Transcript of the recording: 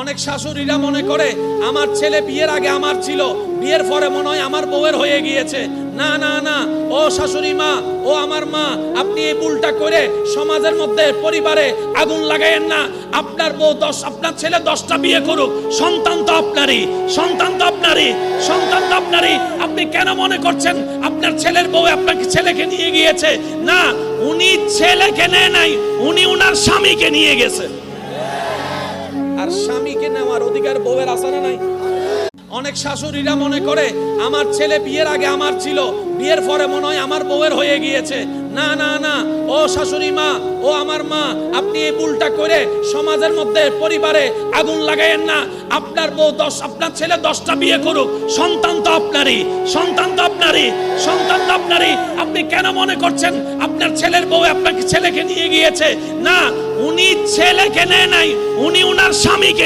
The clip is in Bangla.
অনেক শাশুড়িরা মনে করে, আমার ছেলে বিয়ের আগে আমার ছিল, বিয়ের পরে মনে হয় আমার বউয়ের হয়ে গিয়েছে। না না না, ও শাশুড়ি মা, ও আমার মা, আপনি এই ভুলটা করে সমাজের মধ্যে, পরিবারে আগুন লাগাইয়েন না। আপনার বউ দশ, আপনার ছেলে দশটা বিয়ে করুক। সন্তান তো আপনারই, সন্তান তো আপনারই, সন্তান তো আপনারই। আপনি কেন মনে করছেন আপনার ছেলের বউ আপনাকে ছেলেকে নিয়ে গিয়েছে? না, উনি ছেলেকে নেয় নাই, উনি উনার স্বামীকে নিয়ে গেছে। আর স্বামীকে নেওয়ার অধিকার বউয়ের আছে না নাই? অনেক শাশুড়িরা মনে করে, আমার ছেলে বিয়ের আগে আমার ছিল, বিয়ের পরে মনে হয় আমার বউয়ের হয়ে গিয়েছে। না না না। ও শাশুড়ি মা, ও আমার মা, আপনি এই ভুলটা করে সমাজের মধ্যে, পরিবারে আগুন লাগাইয়েন না। আপনার বউ দশ, আপনার ছেলে দশটা বিয়ে করুক। সন্তান তো আপনারই, সন্তান তো আপনারই। সন্তান তো আপনারই। আপনি কেন মনে করছেন আপনার ছেলের বউ আপনাকে ছেলেকে নিয়ে গিয়েছে? না, উনি ছেলেকে নেয় নাই, উনি উনার স্বামীকে